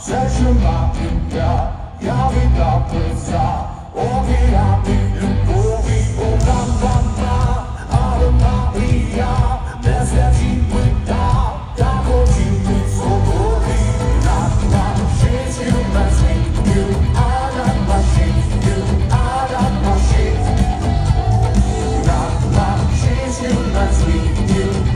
Such a mocking